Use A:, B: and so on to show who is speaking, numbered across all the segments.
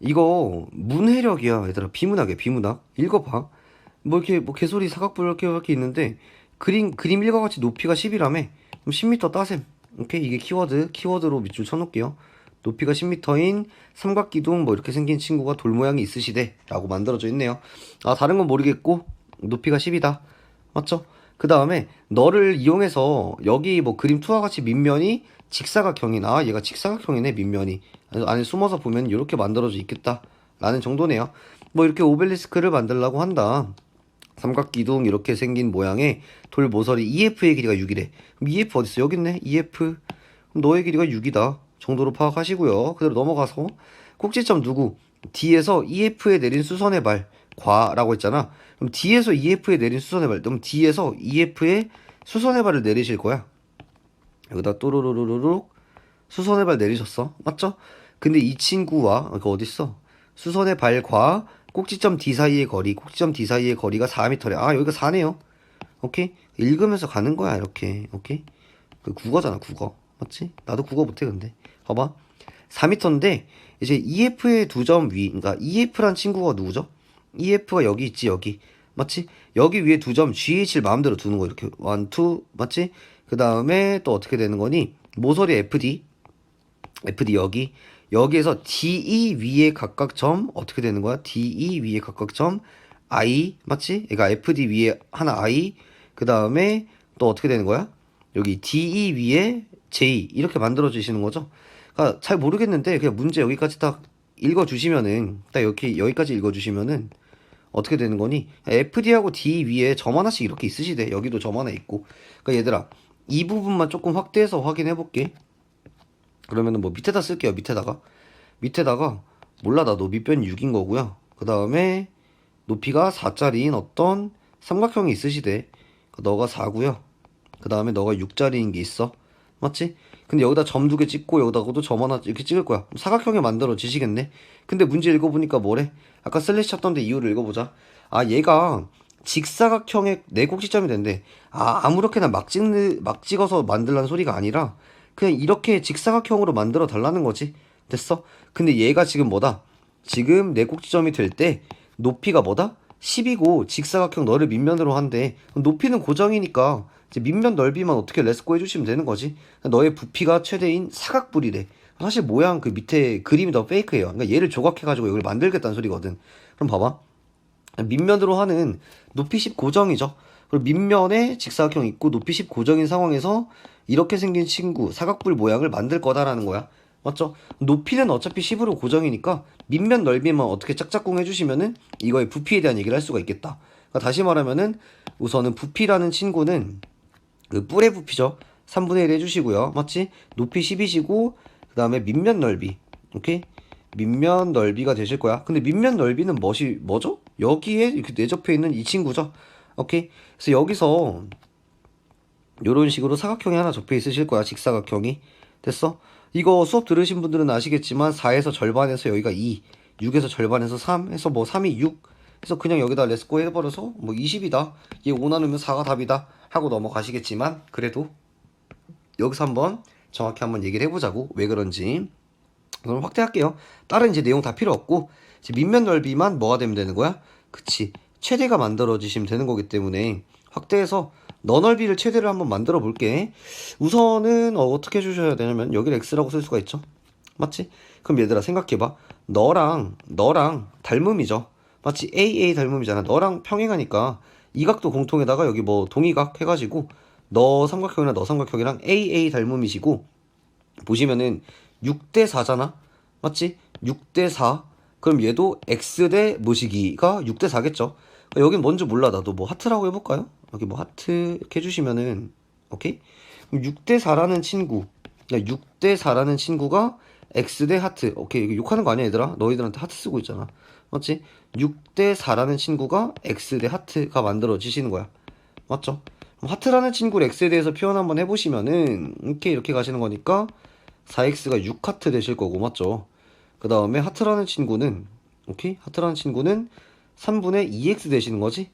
A: 이거 문해력이야. 얘들아 비문학이야 비문학. 읽어봐. 뭐 이렇게 뭐 개소리 사각뿔 이렇게 있는데 그림 그림 읽어같이 높이가 10이라며? 그럼 10m 따셈. 오케이? 이게 키워드 키워드로 밑줄 쳐놓을게요. 높이가 10m인 삼각기둥 뭐 이렇게 생긴 친구가 돌 모양이 있으시대. 라고 만들어져 있네요. 아 다른 건 모르겠고 높이가 10이다. 맞죠? 그 다음에 너를 이용해서 여기 뭐 그림 투와 같이 밑면이 직사각형이나 얘가 직사각형이네 밑면이 안에 숨어서 보면 이렇게 만들어져 있겠다 라는 정도네요. 뭐 이렇게 오벨리스크를 만들려고 한다. 삼각기둥 이렇게 생긴 모양의 돌 모서리 EF의 길이가 6이래. 그럼 EF 어딨어? 여기 있네 EF 그럼 너의 길이가 6이다 정도로 파악하시고요. 그대로 넘어가서 꼭지점 누구? D에서 EF에 내린 수선의 발 과라고 했잖아. 그럼 D에서 EF에 내린 수선의 발 그럼 D에서 EF에 수선의 발을 내리실 거야. 여기다 또르르르르륵 수선의 발 내리셨어. 맞죠? 근데 이 친구와 그 어딨어? 수선의 발과 꼭지점 D 사이의 거리 꼭지점 D 사이의 거리가 4m래. 아 여기가 4네요. 오케이? 읽으면서 가는 거야 이렇게. 오케이? 그 국어잖아 국어. 맞지? 나도 국어 못해 근데. 봐봐. 4m인데 이제 EF의 두 점 위 그러니까 EF란 친구가 누구죠? EF가 여기 있지 여기. 맞지? 여기 위에 두 점 GH를 마음대로 두는 거 이렇게. 원, 투. 맞지? 그 다음에 또 어떻게 되는 거니? 모서리 FD FD 여기 여기에서 DE 위에 각각 점 어떻게 되는 거야? DE 위에 각각 점 I 맞지? 그러니까 FD 위에 하나 I 그 다음에 또 어떻게 되는 거야? 여기 DE 위에 J 이렇게 만들어 주시는 거죠. 그러니까 잘 모르겠는데 그냥 문제 여기까지 딱 읽어 주시면은 딱 이렇게 여기까지 읽어 주시면은 어떻게 되는 거니? FD하고 D 위에 점 하나씩 이렇게 있으시대. 여기도 점 하나 있고. 그러니까 얘들아 이 부분만 조금 확대해서 확인해 볼게. 그러면은 뭐 밑에다 쓸게요. 밑에다가 밑에다가 몰라 나도 밑변 6인 거고요. 그 다음에 높이가 4짜리인 어떤 삼각형이 있으시대. 너가 4고요. 그 다음에 너가 6짜리인 게 있어. 맞지? 근데 여기다 점 두 개 찍고 여기다가도 점 하나 이렇게 찍을 거야. 그럼 사각형이 만들어지시겠네. 근데 문제 읽어보니까 뭐래? 아까 슬래시 쳤던데 이유를 읽어보자. 아 얘가 직사각형의 네 꼭지점이 된대. 아 아무렇게나 막 찍는 막 찍어서 만들라는 소리가 아니라 그냥 이렇게 직사각형으로 만들어 달라는 거지. 됐어? 근데 얘가 지금 뭐다? 지금 네 꼭지점이 될 때 높이가 뭐다? 10이고 직사각형 너를 밑면으로. 그럼 높이는 고정이니까 이제 밑면 넓이만 어떻게 레스코 해주시면 되는 거지. 너의 부피가 최대인 사각뿔이래. 사실 모양 그 밑에 그림이 더 페이크예요. 그러니까 얘를 조각해가지고 이걸 만들겠다는 소리거든. 그럼 봐봐. 밑면으로 하는 높이 10 고정이죠. 그리고 밑면에 직사각형 있고 높이 10 고정인 상황에서 이렇게 생긴 친구 사각뿔 모양을 만들 거다라는 거야. 맞죠? 높이는 어차피 10으로 고정이니까 밑면 넓이만 어떻게 짝짝꿍 해주시면은 이거의 부피에 대한 얘기를 할 수가 있겠다. 그러니까 다시 말하면은 우선은 부피라는 친구는 그 뿔의 부피죠. 3분의 1 해주시고요. 맞지? 높이 10이시고 그 다음에 밑면 넓이. 오케이? 밑면 넓이가 되실 거야. 근데 밑면 넓이는 뭐시 뭐죠? 여기에 이렇게 내접해 있는 이 친구죠. 오케이? 그래서 여기서 요런 식으로 사각형이 하나 접해 있으실 거야. 직사각형이. 됐어? 이거 수업 들으신 분들은 아시겠지만 4에서 절반에서 여기가 2, 6에서 절반에서 3 해서 뭐 3이 6 해서 그냥 여기다 레스코 해버려서 뭐 20이다. 얘 5 나누면 4가 답이다. 하고 넘어가시겠지만 그래도 여기서 한번 정확히 한번 얘기를 해보자고 왜 그런지 그럼 확대할게요. 다른 이제 내용 다 필요 없고 이제 밑면 넓이만 뭐가 되면 되는 거야? 그치 최대가 만들어지시면 되는 거기 때문에 확대해서 너 넓이를 최대를 한번 만들어 볼게. 우선은 어, 떻게 해주셔야 되냐면 여기를 x라고 쓸 수가 있죠. 맞지? 그럼 얘들아 생각해봐. 너랑 너랑 닮음이죠. 마치 AA 닮음이잖아. 너랑 평행하니까 이 각도 공통에다가 여기 뭐 동의각 해가지고 너 삼각형이나 너 삼각형이랑 AA 닮음이시고 보시면은 6대 4잖아. 맞지? 6대 4. 그럼 얘도 x 대 모시기가 6대 4겠죠. 여긴 뭔지 몰라 나도 뭐 하트라고 해볼까요? 여기 뭐 하트 이렇게 해주시면은 오케이? 그럼 6대 4라는 친구 6대 4라는 친구가 x 대 하트 오케이 이거 욕하는 거 아니야 얘들아? 너희들한테 하트 쓰고 있잖아 맞지? 6대 4라는 친구가 x 대 하트가 만들어지시는 거야 맞죠? 하트라는 친구를 x에 대해서 표현 한번 해보시면은 이렇게 이렇게 가시는 거니까 4x가 6하트 되실 거고 맞죠? 그 다음에 하트라는 친구는 오케이? 하트라는 친구는 3분의 2x 되시는 거지?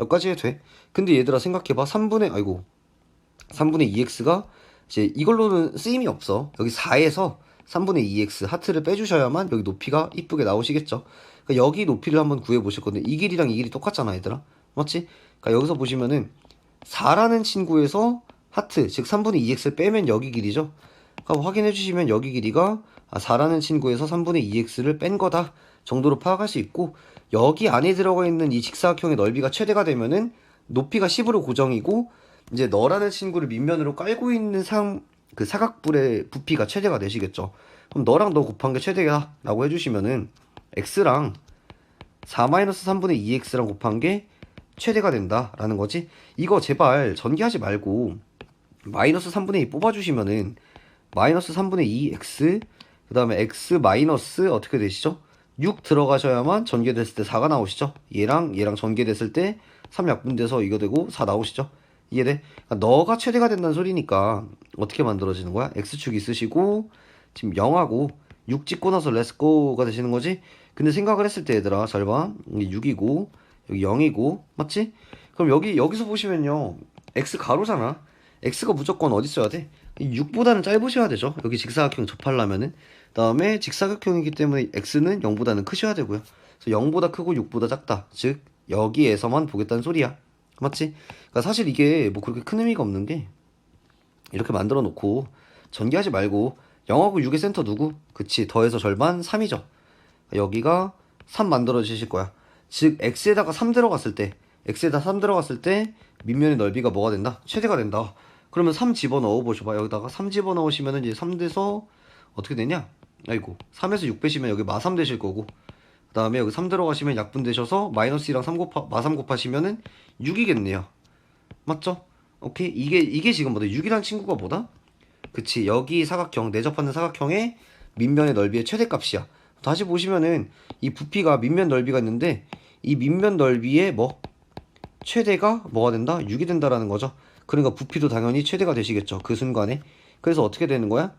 A: 여기까지 해도 돼. 근데 얘들아 생각해봐. 3분의 아이고 3분의 2x가 이제 이걸로는 쓰임이 없어. 여기 4에서 3분의 2x 하트를 빼주셔야만 여기 높이가 이쁘게 나오시겠죠. 그러니까 여기 높이를 한번 구해 보실 건데 이 길이랑 이 길이 똑같잖아, 얘들아. 맞지? 그러니까 여기서 보시면은 4라는 친구에서 하트, 즉 3분의 2x를 빼면 여기 길이죠. 그럼 확인해 주시면 여기 길이가 아, 4라는 친구에서 3분의 2x를 뺀 거다 정도로 파악할 수 있고 여기 안에 들어가 있는 이 직사각형의 넓이가 최대가 되면은 높이가 10으로 고정이고 이제 너라는 친구를 밑면으로 깔고 있는 상, 그 사각뿔의 부피가 최대가 되시겠죠. 그럼 너랑 너 곱한 게 최대다 라고 해주시면은 x랑 4-3분의 2x랑 곱한 게 최대가 된다라는 거지. 이거 제발 전개하지 말고 마이너스 3분의 2 뽑아주시면은 마이너스 3분의 2 x 그 다음에 x 마이너스 어떻게 되시죠? 6 들어가셔야만 전개됐을 때 4가 나오시죠? 얘랑 얘랑 전개됐을 때 3 약분돼서 이거 되고 4 나오시죠? 이해돼? 그러니까 너가 최대가 된다는 소리니까 어떻게 만들어지는 거야? x축 있으시고 지금 0하고 6 찍고 나서 렛츠고가 되시는 거지? 근데 생각을 했을 때 얘들아 잘 봐. 이게 6이고 여기 0이고 맞지? 그럼 여기 여기서 보시면요. x 가로잖아. x가 무조건 어디 있어야 돼? 6보다는 짧으셔야 되죠. 여기 직사각형 접하려면은. 다음에 직사각형이기 때문에 x는 0보다는 크셔야 되고요. 그래서 0보다 크고 6보다 작다. 즉 여기에서만 보겠다는 소리야. 맞지? 그러니까 사실 이게 뭐 그렇게 큰 의미가 없는 게 이렇게 만들어 놓고 전개하지 말고 0하고 6의 센터 누구? 그치 더해서 절반 3이죠. 여기가 3 만들어 주실 거야. 즉 x에다가 3 들어갔을 때 x에다 3 들어갔을 때 밑면의 넓이가 뭐가 된다? 최대가 된다. 그러면 3 집어넣어 보셔봐. 여기다가 3 집어넣으시면은 이제 3 돼서 어떻게 되냐? 아이고 3에서 6 빼시면 여기 마3 되실 거고 그 다음에 여기 3 들어가시면 약분 되셔서 마이너스 2랑 3 곱하 마3 곱하시면은 6이겠네요. 맞죠? 오케이 이게 이게 지금 뭐다? 6이란 친구가 뭐다? 그치 여기 사각형 내접하는 사각형의 밑면의 넓이의 최대값이야. 다시 보시면은 이 부피가 밑면 넓이가 있는데 이 밑면 넓이의 뭐 최대가 뭐가 된다? 6이 된다라는 거죠. 그러니까 부피도 당연히 최대가 되시겠죠. 그 순간에. 그래서 어떻게 되는 거야?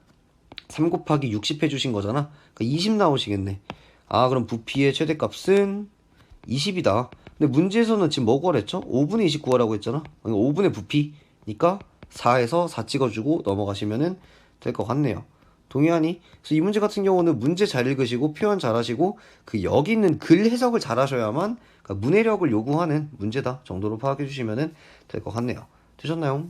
A: 3 곱하기 60 해주신 거잖아. 그러니까 20 나오시겠네. 아 그럼 부피의 최대값은 20이다. 근데 문제에서는 지금 뭐 구하랬죠? 5분의 20 구하라고 했잖아. 그러니까 5분의 부피니까 4에서 4 찍어주고 넘어가시면은 될것 같네요. 동의하니? 그래서 이 문제 같은 경우는 문제 잘 읽으시고 표현 잘 하시고 그 여기 있는 글 해석을 잘 하셔야만 그러니까 문해력을 요구하는 문제다 정도로 파악해 주시면은 될것 같네요. 되셨나요?